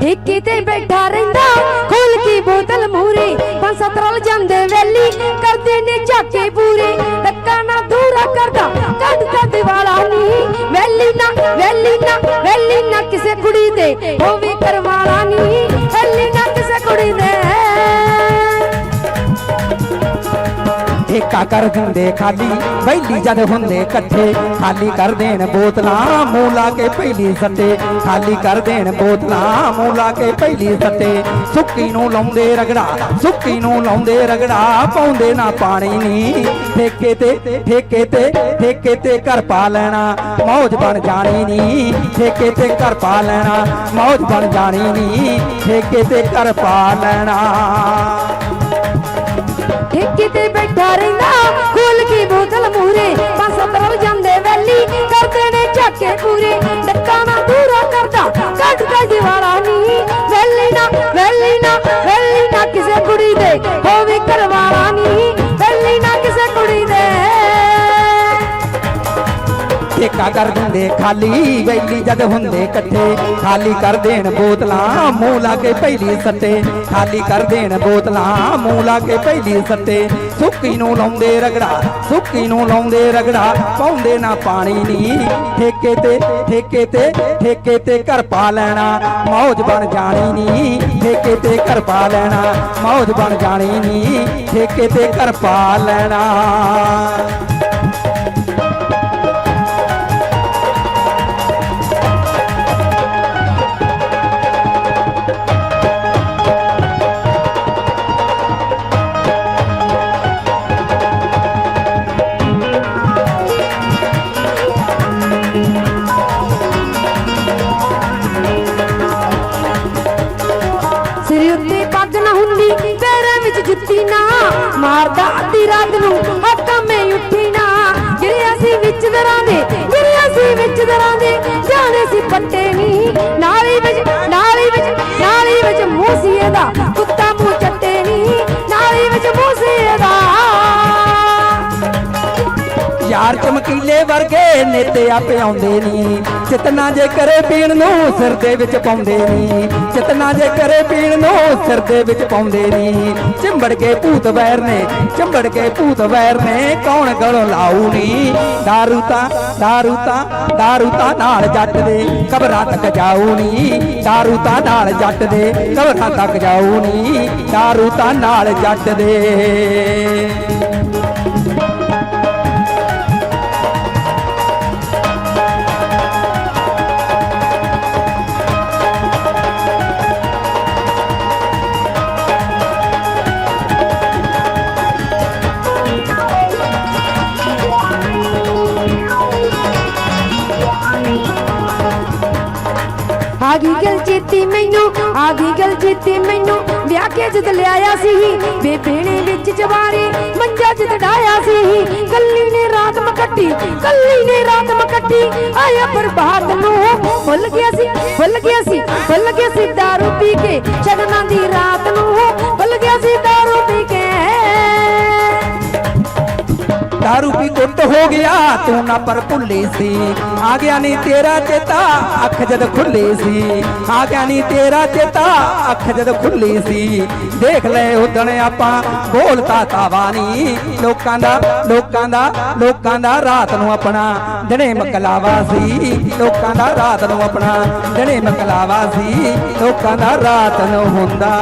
ਠੇਕੇ ਤੇ ਬੈਠਾ ਰਹਿੰਦਾ, ਖੋਲ ਕੇ ਬੋਤਲ ਮੂਰੇ ਪੰਜ ਸੱਤ ਰਲ ਜਾਂਦੇ ਵੈਲੀ, ਕਰਦੇ ਨੇ ਝਾਕੇ ਪੂਰੇ ਟੱਕਾ ਨਾ ਦੂਰਾ ਕਰਦਾ, ਕੱਢ ਕੱਢ ਨਹੀਂ, ਵੈਲੀ ਨਾ ਵੈਲੀ ਨਾ ਵੈਲੀ ਨਾ ਕਿਸੇ ਕੁੜੀ ਤੇ, ਹੋਵੇ ਠੇਕਾ ਕਰ ਦਿੰਦੇ ਖਾਲੀ। ਬੈਲੀ ਜਦ ਹੁੰਦੇ ਇਕੱਠੇ, ਖਾਲੀ ਕਰ ਦੇਣ ਬੋਤਲਾਂ, ਮੂੰਹ ਲਾ ਕੇ ਪਹਿਲੀ ਸੱਟੇ ਖਾਲੀ ਕਰ ਦੇਣ ਬੋਤਲਾਂ, ਮੂੰਹ ਲਾ ਕੇ ਪਹਿਲੀ ਸੱਟੇ ਸੁੱਕੀ ਨੂੰ ਲਾਉਂਦੇ ਰਗੜਾ, ਸੁੱਕੀ ਨੂੰ ਲਾਉਂਦੇ ਰਗੜਾ, ਪਾਉਂਦੇ ਨਾ ਪਾਣੀ ਨੀ। ਠੇਕੇ ਤੇ ਠੇਕੇ ਤੇ ਠੇਕੇ ਤੇ ਘਰ ਪਾ ਲੈਣਾ, ਮੌਜ ਬਣ ਜਾਣੀ ਨੀ। ਠੇਕੇ ਤੇ ਘਰ ਪਾ ਲੈਣਾ, ਮੌਜ ਬਣ ਜਾਣੀ ਨੀ। ਠੇਕੇ ਤੇ ਘਰ ਪਾ ਲੈਣਾ। ਠੇਕੇ ਤੇ ਬੈਠਾ ਰਹਿੰਦਾ। ਖੋਲ ਕੇ ਬੋਤਲ ਮੂਰੇ ਪੰਜ ਸੱਤ ਜਾਂਦੇ ਵੈਲੀ, ਕਰਦੇ ਨੇ ਝਾਕੇ ਪੂਰੇ। ਠੇਕਾ ਕਰ ਦਿੰਦੇ ਖਾਲੀ ਵੈਲੀ ਜਦ ਹੁੰਦੇ ਇਕੱਠੇ। ਖਾਲੀ ਕਰ ਦੇਣ ਬੋਤਲਾਂ, ਮੂੰਹ ਲਾ ਕੇ ਪਹਿਲੀ ਸੱਟੇ ਖਾਲੀ ਕਰ ਦੇਣ ਬੋਤਲਾਂ, ਮੂੰਹ ਲਾ ਕੇ ਪਹਿਲੀ ਸੱਟੇ ਸੁੱਕੀ ਨੂੰ ਲਾਉਂਦੇ ਰਗੜਾ, ਸੁੱਕੀ ਨੂੰ ਲਾਉਂਦੇ ਰਗੜਾ। ਪਾਉਂਦੇ ਨਾ ਪਾਣੀ ਨਹੀਂ ਠੇਕੇ ਤੇ ਠੇਕੇ ਤੇ ਠੇਕੇ ਤੇ ਘਰ ਪਾ ਲੈਣਾ। ਮੌਜ ਬਣ ਜਾਣੀ ਨਹੀਂ ਠੇਕੇ ਤੇ ਘਰ ਪਾ ਲੈਣਾ। ਮੌਜ ਬਣ ਜਾਣੀ ਨਹੀਂ ਠੇਕੇ ਤੇ ਘਰ ਪਾ ਲੈਣਾ। ਉੱਤੇ ਨਾ ਹੁੰਦੀ, ਪੈਰਾਂ ਵਿੱਚ ਜੁੱਤੀ ਨਾ। ਮਾਰਦਾ ਅੱਧੀ ਰਾਤ ਨੂੰ ਹੱਕਾਂ ਮੈਂ ਉੱਠੀ ਨਾ। ਗਿਰਿਆ ਸੀ ਵਿੱਚ ਦਰਾਂ ਦੇ ਗਿਰਿਆ ਸੀ ਵਿੱਚ ਦਰਾਂ ਦੇ, ਜਾਣੇ ਸੀ ਪੱਟੇ ਨਹੀਂ ਯਾਰ ਚਮਕੀਲੇ ਵਰਗੇ ਨੇ ਆਪੇ ਆਉਂਦੇ ਨਹੀਂ ਚਿਤਨਾ ਜੇ ਕਰੇ ਪੀਣ ਨੂੰ ਸਿਰ ਦੇ ਵਿੱਚ ਪਾਉਂਦੇ ਨਹੀਂ ਚਿਤਨਾ ਜੇ ਕਰੇ ਪੀਣ ਨੂੰ ਸਿਰ ਦੇ ਵਿੱਚ ਪਾਉਂਦੇ ਨਹੀਂ ਚਿੰਬੜ ਕੇ ਭੂਤ ਵੈਰ ਨੇ, ਚਿੰਬੜ ਕੇ ਭੂਤ ਵੈਰ ਨੇ, ਕੌਣ ਗਲੋਂ ਲਾਉ ਨੀ? ਦਾਰੂ ਤਾਂ ਦਾਰੂ ਤਾਂ ਦਾਰੂ ਤਾਂ ਨਾਲ ਜੱਟ ਦੇ, ਕਬਰਾਂ ਤੱਕ ਜਾਉ ਨੀ। ਦਾਰੂ ਤਾਂ ਨਾਲ ਜੱਟ ਦੇ, ਕਬਰਾਂ ਤੱਕ ਜਾਉ ਨੀ। ਦਾਰੂ ਤਾਂ ਨਾਲ ਜੱਟ ਦੇ। ਆ ਗਈ ਗੱਲ ਚੇਤੀ ਮੈਨੂੰ ਆ ਗਈ ਗੱਲ ਚੇਤੀ ਮੈਨੂੰ। ਵਿਆਹ ਕੇ ਜਦ ਲਿਆਇਆ ਸੀ ਬੇਬੇ ਨੇ ਵਿੱਚ ਜਵਾਰੇ, ਮੰਜਾ ਜਦ ਡਾਇਆ ਸੀ ਕੱਲੀ ਨੇ ਰਾਤ ਮਕੱਟੀ, ਕੱਲੀ ਨੇ ਰਾਤ ਮਕੱਟੀ। ਆਇਆ ਬਰਬਾਦ ਨੂੰ, ਭੁੱਲ ਗਿਆ ਸੀ, ਭੁੱਲ ਗਿਆ ਸੀ, ਭੁੱਲ ਗਿਆ ਸੀ ਦਾਰੂ ਪੀ ਕੇ। ਸ਼ਗਨਾਂ ਦੀ दारू ਪੀ ਕੁੱਟ ਹੋ ਗਿਆ ਤੂੰ ਨਾ ਪਰ ਭੁੱਲੇ ਸੀ ਆ ਗਿਆ ਨਹੀਂ ਤੇਰਾ ਚੇਤਾ ਅੱਖ ਜਦ ਖੁੱਲੀ ਸੀ ਆ ਗਿਆ ਨਹੀਂ ਤੇਰਾ ਚੇਤਾ ਅੱਖ ਜਦ ਖੁੱਲੀ ਸੀ ਦੇਖ ਲੈ ਉਦਣ ਆਪਾਂ ਬੋਲਤਾ ਤਾਵਾਨੀ ਲੋਕਾਂ ਦਾ ਲੋਕਾਂ ਦਾ ਲੋਕਾਂ ਦਾ ਰਾਤ ਨੂੰ ਆਪਣਾ ਦਿਨੇ ਮਕਲਾਵਾ ਸੀ ਲੋਕਾਂ ਦਾ ਰਾਤ ਨੂੰ ਆਪਣਾ ਦਿਨੇ ਮਕਲਾਵਾ ਸੀ ਲੋਕਾਂ ਦਾ ਰਾਤ ਨੂੰ ਹੁੰਦਾ